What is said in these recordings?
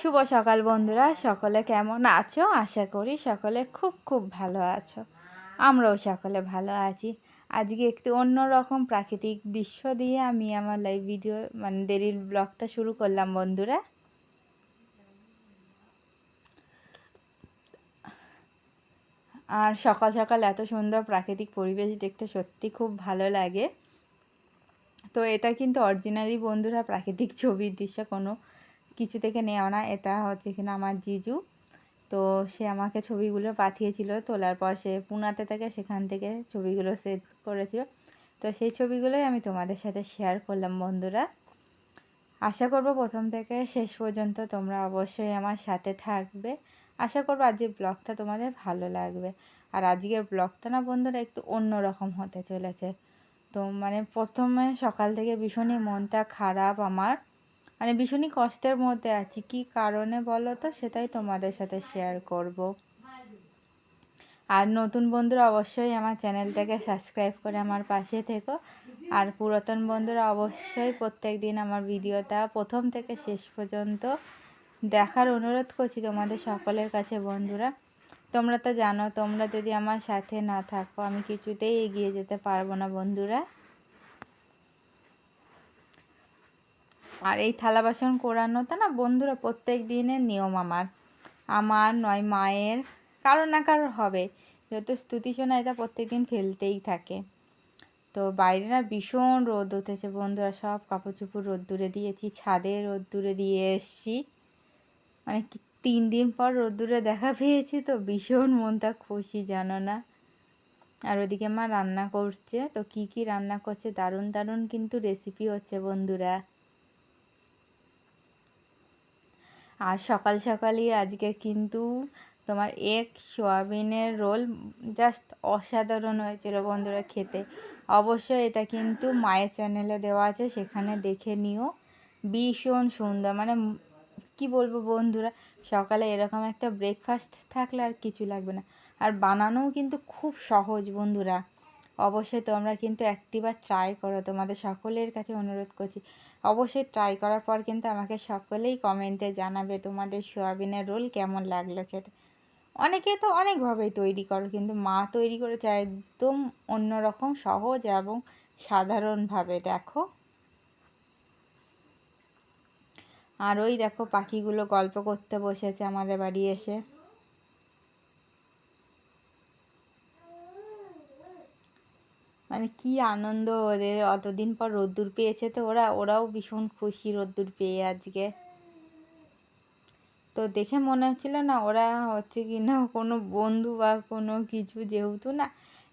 শুভ সকাল বন্ধুরা, সকলে কেমন আছো? আশা করি সকলে খুব খুব ভালো আছো। আমরাও সকলে ভালো আছি। আজকে একটু অন্যরকম প্রাকৃতিক দৃশ্য দিয়ে আমি আমার লাইভ ভিডিও মানে দেরির ব্লগটা শুরু করলাম বন্ধুরা। আর সকাল সকাল এত সুন্দর প্রাকৃতিক পরিবেশ দেখতে সত্যি খুব ভালো লাগে। তো এটা কিন্তু অরিজিনালি বন্ধুরা প্রাকৃতিক ছবির দৃশ্য, কোনো কিছু থেকে নেওয়া না, এটা হচ্ছে কিনা আমার জিজু। তো সে আমাকে ছবিগুলো পাঠিয়েছিল, তোলার পর সে পুনাতে থেকে সেখান থেকে ছবিগুলো সেট করেছিল। তো সেই ছবিগুলোই আমি তোমাদের সাথে শেয়ার করলাম, বন্ধুরা। আশা করব প্রথম থেকে শেষ পর্যন্ত তোমরা অবশ্যই আমার সাথে থাকবে। আশা করব আজকের ব্লগটা তোমাদের ভালো লাগবে। আর আজকের ব্লগটা না, বন্ধুরা, একটু অন্য রকম হতে চলেছে। তো মানে প্রথমে সকাল থেকে ভীষণই মনটা খারাপ আমার। মানে ভীষণই কষ্টের মধ্যে আছি। কি কারণে বলো তো? সেটাই তোমাদের সাথে শেয়ার করব। আর নতুন বন্ধুরা অবশ্যই আমার চ্যানেলটাকে সাবস্ক্রাইব করে আমার পাশে থেকো। আর পুরাতন বন্ধুরা অবশ্যই প্রত্যেক দিন আমার ভিডিওটা প্রথম থেকে শেষ পর্যন্ত দেখার অনুরোধ করছি তোমাদের সকলের কাছে বন্ধুরা। তোমরা তো জানো, তোমরা যদি আমার সাথে না থাকো, আমি কিছুতেই এগিয়ে যেতে পারব না বন্ধুরা। আর এই থালা বাসন কোরানোটা না বন্ধুরা প্রত্যেক দিনের নিয়ম আমার। আমার নয়, মায়ের কারও না কারোর হবে। যেহেতু স্তুতি শোনা এটা প্রত্যেক দিন ফেলতেই থাকে। তো বাইরে না ভীষণ রোদ উঠেছে বন্ধুরা, সব কাপড় চুপড় রোদ্দুরে দিয়েছি, ছাদে রোদ্দুরে দিয়ে এসছি। মানে তিন দিন পর রোদ্দুরে দেখা পেয়েছি তো ভীষণ মনটা খুশি জানো না। আর ওদিকে মা রান্না করছে, তো কি কি রান্না করছে, দারুণ দারুণ কিন্তু রেসিপি হচ্ছে বন্ধুরা। আর সকাল সকালই আজকে কিন্তু তোমার এক সোয়াবিনের রোল জাস্ট অসাধারণ হয়েছিল বন্ধুরা খেতে। অবশ্যই এটা কিন্তু মায়ের চ্যানেলে দেওয়া আছে, সেখানে দেখে নিও। ভীষণ সুন্দর মানে কি বলব বন্ধুরা, সকালে এরকম একটা ব্রেকফাস্ট থাকলে আর কিছু লাগবে না। আর বানানোও কিন্তু খুব সহজ বন্ধুরা। অবশ্যই তোমরা কিন্তু একটিবার ট্রাই করো। তোমাদের সকলের কাছে অনুরোধ করছি। অবশ্যই ট্রাই করার পর কিন্তু আমাকে সকলেই কমেন্টে জানাবে তোমাদের সোয়াবিনের রোল কেমন লাগল খেতে। অনেকে তো অনেকভাবেই তৈরি করো, কিন্তু মা তৈরি করেছে একদম অন্যরকম, সহজ এবং সাধারণভাবে। দেখো। আর ওই দেখো পাখিগুলো গল্প করতে বসেছে আমাদের বাড়ি এসে। মানে কি আনন্দ ওদের? অতদিন পর রোদ্দুর পেয়েছে তো ওরা, ওরাও ভীষণ খুশি রোদ্দুর পেয়ে আজকে। তো দেখে মনে হচ্ছিল না ওরা হচ্ছে কি না কোনো বন্ধু বা কোনো কিছু যেহেতু না,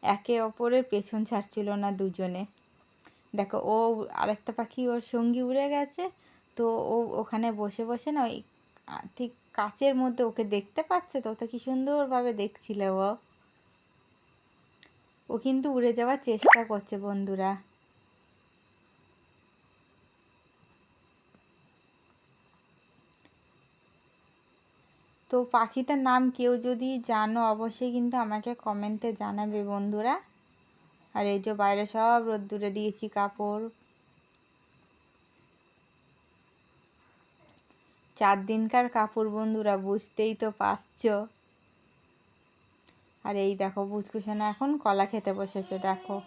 একে অপরের পেছন ছাড়ছিল না দুজনে। দেখো, ও আরেকটা পাখি ওর সঙ্গী উড়ে গেছে, তো ও ওখানে বসে বসে না ওই ঠিক কাচের মধ্যে ওকে দেখতে পাচ্ছে তো ওটা কি সুন্দরভাবে দেখছিল ও। ও কিন্তু উড়ে যাওয়ার চেষ্টা করছে, বন্ধুরা। তো পাখিটার নাম কেউ যদি জানো, অবশ্যই কিন্তু আমাকে কমেন্টে জানাবে, বন্ধুরা। আর এই যে বাইরে সব রোদ্দুরে দিয়েছি কাপড়। চার দিনকার কাপড়, বন্ধুরা, বুঝতেই তো পারছ। আর এই দেখো বুঝকুশোনা এখন কলা খেতে বসেছে, দেখো।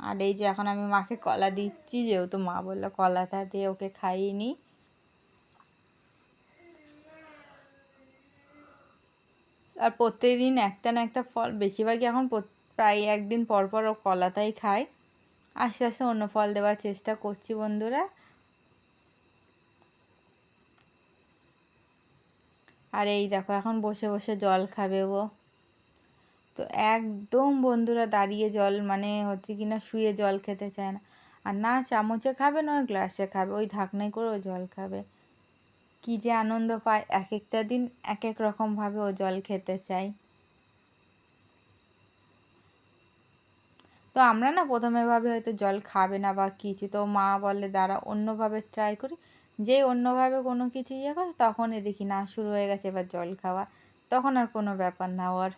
আর এই যে এখন আমি মাকে কলা দিচ্ছি, যেহেতু মা বলল কলাটা দিয়ে ওকে খাইয়ে আর প্রত্যেকদিন একটা না একটা ফল, বেশিরভাগই এখন প্রায় একদিন পর পর ও কলাটাই খায়। আস্তে আস্তে অন্য ফল দেওয়ার চেষ্টা করছি বন্ধুরা। আর এই দেখো, এখন বসে বসে জল খাবে ও। তো একদম বন্ধুরা দাঁড়িয়ে জল মানে হচ্ছে কি না, শুয়ে জল খেতে চায় না। আর না, চামচে খাবে নয়, গ্লাসে খাবে। ওই ঢাকনায় করে ও জল খাবে। কি যে আনন্দ পায়। এক একটা দিন এক এক রকমভাবে ও জল খেতে চায়। তো আমরা না প্রথমে ভাবে হয়তো জল খাবে না বা কিছু। তো মা বলে, দাঁড়া, অন্যভাবে ট্রাই করি। যে অন্যভাবে কোনো কিছু ইয়ে করে, তখনই দেখি, না, শুরু হয়ে গেছে এবার জল খাওয়া। তখন আর কোনো ব্যাপার না ওর।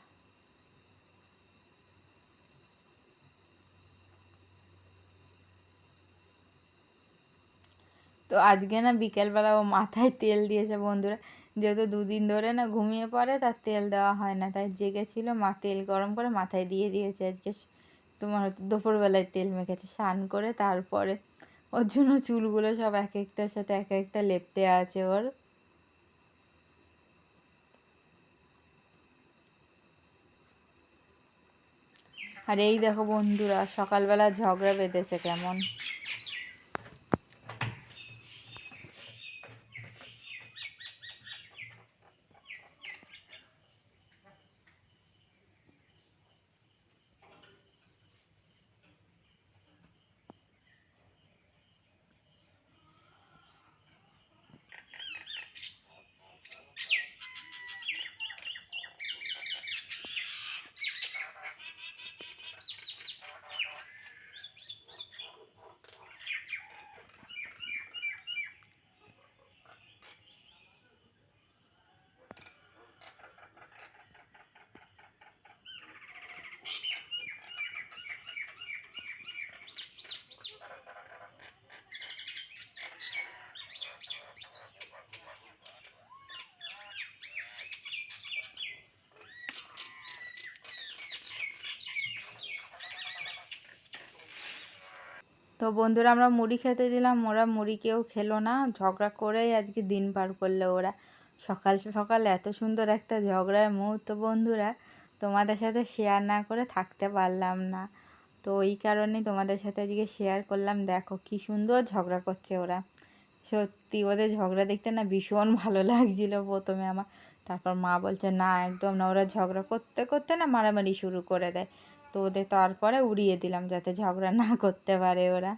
তো আজকে না বিকেলবেলা ও মাথায় তেল দিয়েছে বন্ধুরা। যেহেতু দুদিন ধরে না ঘুমিয়ে পড়ে, তার তেল দেওয়া হয় না। তাই জেগেছিল, মা তেল গরম করে মাথায় দিয়ে দিয়েছে আজকে। তোমার দুপুরবেলায় তেল মেখেছে। স্নান করে তারপরে ওর জন্য চুলগুলো সব এক একটার সাথে এক একটা লেপতে আছে ওর। আর এই দেখো বন্ধুরা, সকালবেলা ঝগড়া বেঁধেছে কেমন? তো বন্ধুরা আমরা মুড়ি খেতে দিলাম, ওরা মুড়ি কেউ খেলো না। ঝগড়া করেই আজকে দিন পার করল ওরা। সকাল সকাল এত সুন্দর একটা ঝগড়ার মুহূর্ত বন্ধুরা, তোমাদের সাথে শেয়ার না করে থাকতে পারলাম না। তো ওই কারণে তোমাদের সাথে আজকে শেয়ার করলাম, দেখো কি সুন্দর ঝগড়া করছে ওরা। সত্যি ওদের ঝগড়া দেখতে না ভীষণ ভালো লাগছিল প্রথমে আমার। তারপর মা বলছে, না, একদম না। ওরা ঝগড়া করতে করতে না মারামারি শুরু করে দেয়। তো ওদের তারপরে উড়িয়ে দিলাম যাতে ঝগড়া না করতে পারে ওরা।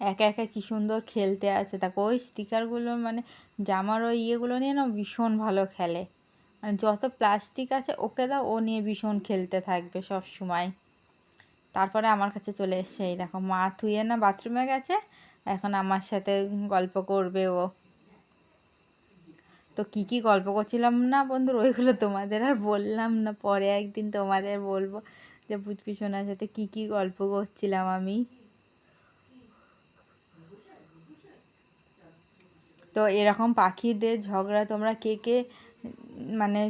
একা একা কী সুন্দর খেলতে আছে। দেখো ওই স্টিকারগুলো মানে জামার ওই ইয়েগুলো নিয়ে না ভীষণ ভালো খেলে। মানে যত প্লাস্টিক আছে ওকে দাও, ও নিয়ে ভীষণ খেলতে থাকবে সব সময় তারপরে আমার কাছে চলে এসছে, এই দেখো মা থুয়ে না বাথরুমে গেছে এখন আমার সাথে গল্প করবে ও। তো কি কি গল্প করছিলাম না বন্ধুর? ওইগুলো তোমাদের আর বললাম না। পরে একদিন তোমাদের বলব যে পুচকি সোনার সাথে কি কি গল্প করছিলাম আমি। তো এরকম পাখিদের ঝগড়া তোমরা কে কে মানে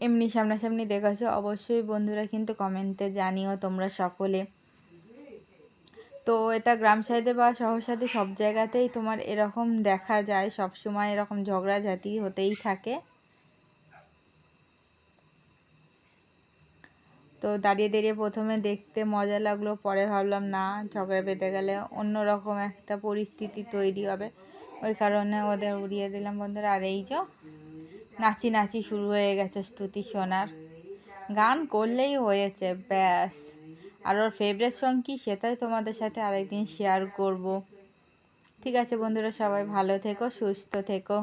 এমনি সামনাসামনি দেখেছ? অবশ্যই বন্ধুরা কিন্তু কমেন্টে জানিও তোমরা সকলে। তো এটা গ্রাম সাইডে বা শহর সাইডে সব জায়গাতেই তোমার এরকম দেখা যায়, সব সময় এরকম ঝগড়া জাতি হতেই থাকে। তো দাঁড়িয়ে দাঁড়িয়ে প্রথমে দেখতে মজা লাগল, পরে ভাবলাম না, ঝগড়া বেঁধে গেলে অন্যরকম একটা পরিস্থিতি তৈরি হবে। ওই কারণে ওদের উড়িয়ে দিলাম, বন্ধুরা, আর এই যে নাচি নাচি শুরু হয়ে গেছে স্তুতি সোনার। গান করলেই হয়েছে, ব্যাস। আর ওর ফেভারেট সং কী সেটাই তোমাদের সাথে আরেকদিন শেয়ার করব। ঠিক আছে বন্ধুরা, সবাই ভালো থেকো, সুস্থ থেকো।